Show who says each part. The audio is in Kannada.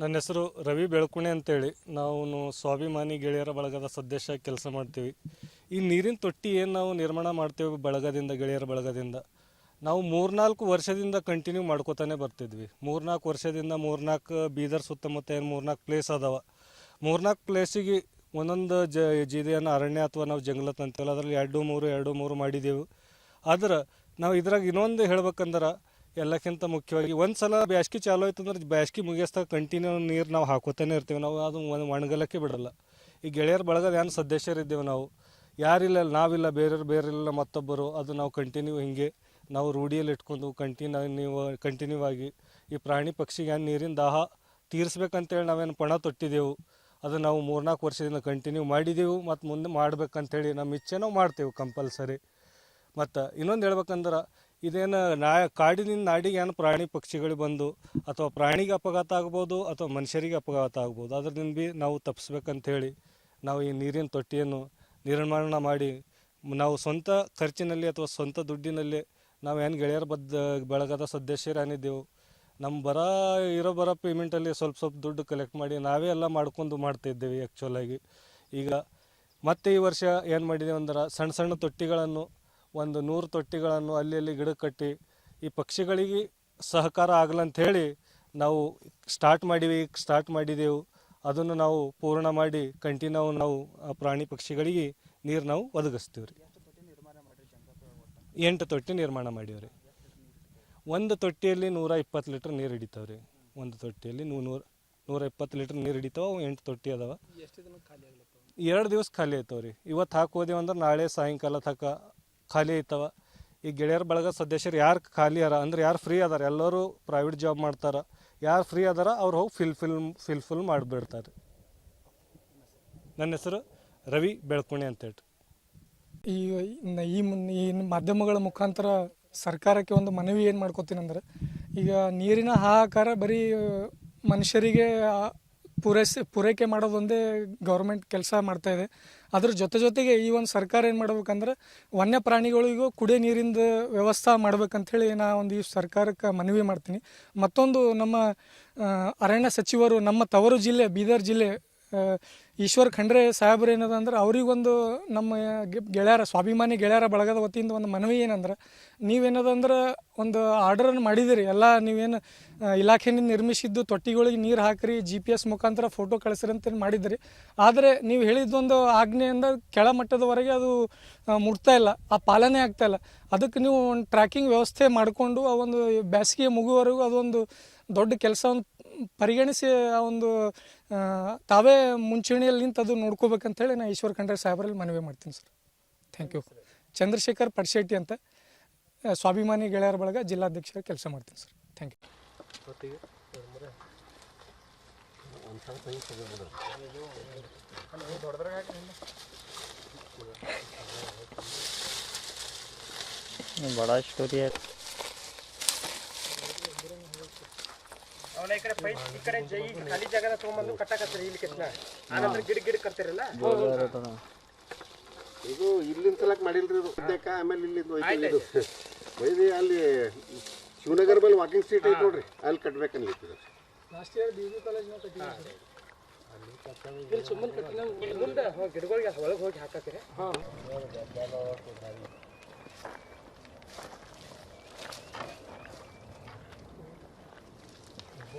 Speaker 1: ನನ್ನ ಹೆಸರು ರವಿ ಬೆಳಕುಣೆ ಅಂತೇಳಿ. ನಾವು ಸ್ವಾಭಿಮಾನಿ ಗೆಳೆಯರ ಬಳಗದ ಸದಸ್ಯ ಕೆಲಸ ಮಾಡ್ತೀವಿ. ಈ ನೀರಿನ ತೊಟ್ಟಿ ಏನು ನಾವು ನಿರ್ಮಾಣ ಮಾಡ್ತೇವೆ ಬಳಗದಿಂದ, ಗೆಳೆಯರ ಬಳಗದಿಂದ? ನಾವು ಮೂರ್ನಾಲ್ಕು ವರ್ಷದಿಂದ ಕಂಟಿನ್ಯೂ ಮಾಡ್ಕೋತಾನೆ ಬರ್ತಿದ್ವಿ. ಮೂರ್ನಾಲ್ಕು ವರ್ಷದಿಂದ ಮೂರ್ನಾಲ್ಕು ಬೀದರ್ ಸುತ್ತಮುತ್ತ ಏನು ಮೂರ್ನಾಲ್ಕು ಪ್ಲೇಸ್ ಅದಾವ. ಮೂರ್ನಾಲ್ಕು ಪ್ಲೇಸಿಗೆ ಒಂದೊಂದು ಜ ಜಿದೆಯನ್ನು ಅರಣ್ಯ ಅಥವಾ ನಾವು ಜಂಗಲತ್ ಅಂತೀವಲ್ಲ ಅದರಲ್ಲಿ ಎರಡು ಮೂರು ಎರಡು ಮೂರು ಮಾಡಿದೆವು. ಆದ್ರೆ, ನಾವು ಇದ್ರಾಗ ಇನ್ನೊಂದು ಹೇಳ್ಬೇಕಂದ್ರೆ ಎಲ್ಲಕ್ಕಿಂತ ಮುಖ್ಯವಾಗಿ ಒಂದು ಸಲ ಬ್ಯಾಸ್ಗೆ ಚಾಲು ಆಯ್ತು ಅಂದ್ರೆ ಬ್ಯಾಸ್ಗೆ ಮುಗಿಸ್ತಾ ಕಂಟಿನ್ಯೂ ನೀರು ನಾವು ಹಾಕೋತಾನೆ ಇರ್ತೀವಿ. ನಾವು ಅದು ಒಣ- ಒಣಗಲಕ್ಕೆ ಬಿಡಲ್ಲ. ಈ ಗೆಳೆಯರ ಬಳಗದ ಏನು ಸದಸ್ಯರಿದ್ದೇವೆ ನಾವು? ಯಾರಿಲ್ಲ ನಾವಿಲ್ಲ ಬೇರೆಯವ್ರು ಬೇರೆಲ್ಲ ಮತ್ತೊಬ್ಬರು. ಅದು ನಾವು ಕಂಟಿನ್ಯೂ ಹಿಂಗೆ ನಾವು ರೂಢಿಯಲ್ಲಿ ಇಟ್ಕೊಂಡು ಕಂಟಿನ್ಯೂ ಕಂಟಿನ್ಯೂ ಆಗಿ ಈ ಪ್ರಾಣಿ ಪಕ್ಷಿಗೆ ಏನು ನೀರಿನ ದಾಹ ತೀರಿಸ್ಬೇಕಂತೇಳಿ ನಾವೇನು ಪಣ ತೊಟ್ಟಿದ್ದೆವು ಅದು ನಾವು ಮೂರ್ನಾಲ್ಕು ವರ್ಷದಿಂದ ಕಂಟಿನ್ಯೂ ಮಾಡಿದೆವು. ಮತ್ತು ಮುಂದೆ ಮಾಡ್ಬೇಕಂಥೇಳಿ ನಮ್ಮ ಇಚ್ಛೆ ನಾವು ಮಾಡ್ತೇವೆ ಕಂಪಲ್ಸರಿ. ಮತ್ತು ಇನ್ನೊಂದು ಹೇಳ್ಬೇಕಂದ್ರೆ ಇದೇನು ನಾ ಕಾಡಿನಿಂದ ನಾಡಿಗೆ ಏನು ಪ್ರಾಣಿ ಪಕ್ಷಿಗಳು ಬಂದು ಅಥವಾ ಪ್ರಾಣಿಗೆ ಅಪಘಾತ ಆಗ್ಬೋದು ಅಥವಾ ಮನುಷ್ಯರಿಗೆ ಅಪಘಾತ ಆಗ್ಬೋದು ಅದರಿಂದ ಭೀ ನಾವು ತಪ್ಪಿಸ್ಬೇಕಂಥೇಳಿ ನಾವು ಈ ನೀರಿನ ತೊಟ್ಟಿಯನ್ನು ನಿರ್ಮಾಣ ಮಾಡಿ, ನಾವು ಸ್ವಂತ ಖರ್ಚಿನಲ್ಲಿ ಅಥವಾ ಸ್ವಂತ ದುಡ್ಡಿನಲ್ಲಿ ನಾವು ಏನು ಗೆಳೆಯರ ಬದ್ದ ಬಳಗದ ಸದಸ್ಯರೇನಿದ್ದೆವು ನಮ್ಮ ಬರ ಇರೋ ಬರೋ ಪೇಮೆಂಟಲ್ಲಿ ಸ್ವಲ್ಪ ಸ್ವಲ್ಪ ದುಡ್ಡು ಕಲೆಕ್ಟ್ ಮಾಡಿ ನಾವೇ ಎಲ್ಲ ಮಾಡ್ಕೊಂಡು ಮಾಡ್ತಿದ್ದೇವೆ ಆ್ಯಕ್ಚುಲಾಗಿ ಈಗ ಮತ್ತೆ ಈ ವರ್ಷ ಏನು ಮಾಡಿದ್ದೇವೆ ಅಂದ್ರೆ ಸಣ್ಣ ಸಣ್ಣ ತೊಟ್ಟಿಗಳನ್ನು ಒಂದು ನೂರು ತೊಟ್ಟಿಗಳನ್ನು ಅಲ್ಲಿ ಅಲ್ಲಿ ಗಿಡ ಕಟ್ಟಿ ಈ ಪಕ್ಷಿಗಳಿಗೆ ಸಹಕಾರ ಆಗ್ಲಂಥೇಳಿ ಹೇಳಿ ನಾವು ಸ್ಟಾರ್ಟ್ ಮಾಡಿವಿ ಸ್ಟಾರ್ಟ್ ಮಾಡಿದೆವು. ಅದನ್ನು ನಾವು ಪೂರ್ಣ ಮಾಡಿ ಕಂಟಿನ್ಯೂ ನಾವು ಆ ಪ್ರಾಣಿ ಪಕ್ಷಿಗಳಿಗೆ ನೀರು ನಾವು ಒದಗಿಸ್ತೀವಿ ರೀ. ಎಂಟು ತೊಟ್ಟಿ ನಿರ್ಮಾಣ ಮಾಡೀವಿ ರೀ. ಒಂದು ತೊಟ್ಟಿಯಲ್ಲಿ ನೂರ ಇಪ್ಪತ್ತು ಲೀಟ್ರ್ ನೀರು ಹಿಡಿತಾವೆ ರೀ. ಒಂದು ತೊಟ್ಟಿಯಲ್ಲಿ ನೂ ನೂರ ನೂರ ಇಪ್ಪತ್ತು ಲೀಟ್ರ್ ನೀರು ಹಿಡಿತಾವೆ ಅವು ಎಂಟು ತೊಟ್ಟಿ ಅದಾವ. ಎರಡು ದಿವಸ ಖಾಲಿ ಆಯ್ತವ ರೀ. ಇವತ್ತು ಹಾಕೋದೇವು ಅಂದ್ರೆ ನಾಳೆ ಸಾಯಂಕಾಲ ತನಕ ಖಾಲಿ ಐತವ ಈ ಗೆಳೆಯರ ಬಳಗ ಸದಸ್ಯರು ಯಾರು ಖಾಲಿ ಅರ? ಅಂದ್ರೆ ಯಾರು ಫ್ರೀ ಅದಾರ? ಎಲ್ಲರೂ ಪ್ರೈವೇಟ್ ಜಾಬ್ ಮಾಡ್ತಾರ. ಯಾರು ಫ್ರೀ ಅದಾರ ಅವ್ರು ಹೋಗಿ ಫಿಲ್ ಫಿಲ್ ಫಿಲ್ ಫುಲ್ ಮಾಡಿಬಿಡ್ತಾರೆ. ನನ್ನ ಹೆಸರು ರವಿ ಬೆಳ್ಕುಣಿ ಅಂತೇಳಿ
Speaker 2: ಈ ಈ ಈ ಮಾಧ್ಯಮಗಳ ಮುಖಾಂತರ ಸರ್ಕಾರಕ್ಕೆ ಒಂದು ಮನವಿ ಏನು ಮಾಡ್ಕೋತೀನಿ ಅಂದ್ರೆ, ಈಗ ನೀರಿನ ಹಾಹಾಕಾರ ಬರೀ ಮನುಷ್ಯರಿಗೆ ಪೂರೈಸಿ, ಪೂರೈಕೆ ಮಾಡೋದೊಂದೇ ಗೌರ್ಮೆಂಟ್ ಕೆಲಸ ಮಾಡ್ತಾ ಇದೆ. ಅದ್ರ ಜೊತೆ ಜೊತೆಗೆ ಈ ಒಂದು ಸರ್ಕಾರ ಏನು ಮಾಡ್ಬೇಕಂದ್ರೆ ವನ್ಯ ಪ್ರಾಣಿಗಳಿಗೂ ಕುಡಿಯೋ ನೀರಿಂದ ವ್ಯವಸ್ಥೆ ಮಾಡ್ಬೇಕಂಥೇಳಿ ನಾ ಒಂದು ಈ ಸರ್ಕಾರಕ್ಕೆ ಮನವಿ ಮಾಡ್ತೀನಿ. ಮತ್ತೊಂದು ನಮ್ಮ ಅರಣ್ಯ ಸಚಿವರು ನಮ್ಮ ತವರು ಜಿಲ್ಲೆ, ಬೀದರ್ ಜಿಲ್ಲೆ ಈಶ್ವರ್ ಖಂಡ್ರೆ ಸಾಹೇಬ್ರು ಏನದ ಅಂದ್ರೆ ಅವ್ರಿಗೊಂದು ನಮ್ಮ ಗೆಳೆಯರ, ಸ್ವಾಭಿಮಾನಿ ಗೆಳೆಯರ ಬಳಗದ ವತಿಯಿಂದ ಒಂದು ಮನವಿ ಏನಂದ್ರೆ, ನೀವೇನದ ಅಂದ್ರೆ ಒಂದು ಆರ್ಡರನ್ನು ಮಾಡಿದಿರಿ. ಎಲ್ಲ ನೀವೇನು ಇಲಾಖೆಯಿಂದ ನಿರ್ಮಿಸಿದ್ದು ತೊಟ್ಟಿಗಳಿಗೆ ನೀರು ಹಾಕ್ರಿ ಜಿ ಪಿ ಎಸ್ ಮುಖಾಂತರ ಫೋಟೋ ಕಳಿಸ್ರಿ ಅಂತ ಮಾಡಿದಿರಿ. ಆದರೆ ನೀವು ಹೇಳಿದ್ದೊಂದು ಆಜ್ಞೆಯಿಂದ ಕೆಳಮಟ್ಟದವರೆಗೆ ಅದು ಮುಟ್ತಾ ಇಲ್ಲ, ಆ ಪಾಲನೆ ಆಗ್ತಾ ಇಲ್ಲ. ಅದಕ್ಕೆ ನೀವು ಒಂದು ಟ್ರ್ಯಾಕಿಂಗ್ ವ್ಯವಸ್ಥೆ ಮಾಡಿಕೊಂಡು ಆ ಒಂದು ಬೇಸಿಗೆ ಮುಗುವವರೆಗೂ ಅದೊಂದು ದೊಡ್ಡ ಕೆಲಸವನ್ನು ಪರಿಗಣಿಸಿ ಆ ಒಂದು ಆ, ತಾವೇ ಮುಂಚೂಣಿಯಲ್ಲಿ ನಿಂತು ಅದು ನೋಡ್ಕೋಬೇಕಂತೇಳಿ ನಾನು ಈಶ್ವರ್ ಖಂಡ್ರೆ ಸಾಹೇಬರಲ್ಲಿ ಮನವಿ ಮಾಡ್ತೀನಿ sir thank you Chandrashekhar Padshetty ಅಂತ ಆ, ಸ್ವಾಭಿಮಾನಿ ಗೆಳೆಯರ ಬಳಗ ಜಿಲ್ಲಾಧ್ಯಕ್ಷರ ಕೆಲಸ ಮಾಡ್ತೀನಿ ಸರ್ ಥ್ಯಾಂಕ್ ಯು
Speaker 3: बड़ा स्टोरी है
Speaker 4: ಅವನ ಈ ಕಡೆ ಪೈಪ್ ಈ ಕಡೆ ಜೈ ಖಾಲಿ ಜಾಗದ ತಗೊಂಬಂದು ಕಟ್ಟಾಕತ್ತೀರಿ ಇಲ್ಲಿ ಕೆತ್ತನ ಆನಂತರ ಗಿಡ ಗಿಡ ಕಟ್ತಿರಲ್ಲ?
Speaker 5: ಇದು ಇಲ್ಲಿಂದ ಸಲಕ್ ಮಾಡಿಲ್ರಿ ಇದು. ಸದ್ಯಕ್ಕ ಆಮೇಲೆ ಇಲ್ಲಿಂದ ಒಯ್ದು ಇದು. ಒಯ್ದು ಅಲ್ಲಿ ಶಿವನಗರ ಬಲ್ಲಿ ವಾಕಿಂಗ್ ಸ್ಟ್ರೀಟ್ ಐತೆ ನೋಡ್ರಿ. ಅಲ್ಲಿ ಕಟ್ಬೇಕನ್ಲಿತ್ತು
Speaker 2: ಲಾಸ್ಟ್ ಇಯರ್ ಬಿ ಬಿ ಕಾಲೇಜ್ನಾಗ
Speaker 4: ಮುಂದೆ ಹೋಗಿ ಗಿಡಗಳಿಗೆ ಒಳಗೆ ಹೋಗಿ ಹಾಕತ್ತೀರಿ.
Speaker 2: ನೋಡ್ರಿ